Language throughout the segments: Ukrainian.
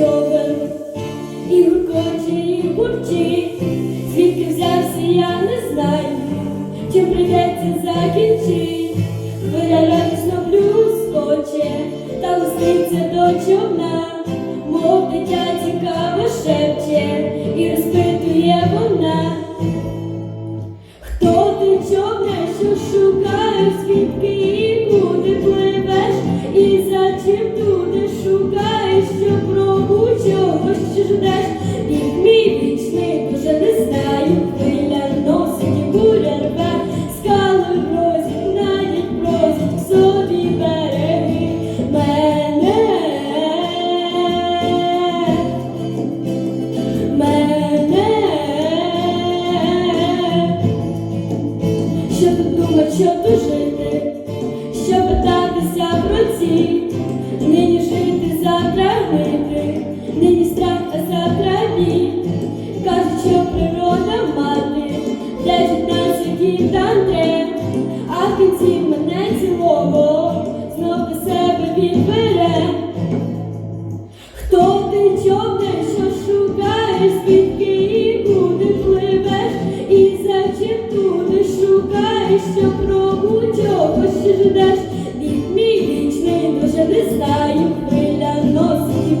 човен, і гуркоче, і бурчить, звідки взявся, я не знаю, чим прийдеться закінчить, хвиля радісно блюскоче, та листиться до човна, мов дитя цікаво шепче, і розпитує вона. Хто ти човне, що шукаєш, звідки щоб думать, щоб питатися про ці, нині жити, завтра гнити, нині страх, а завтра ні. Кажуть, що природа мати, держить нас, які там а в кінці мене цілого знов до себе відбере. Чогось від мій вічний дуже не знаю, хвиля носить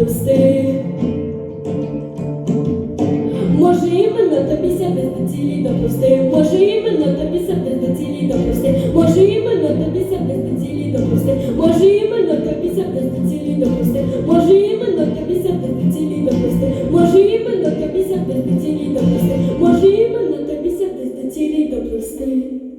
не встиг. Може іменно тобі сяти ці літо прости, може іменно тобі сяти ці літо прости, може іменно тобі сяти ці літо прости, може іменно тобі сяти ці літо прости, може іменно тобі сяти ці літо прости, може іменно тобі сяти ці літо прости, може іменно тобі сяти ці літо прости.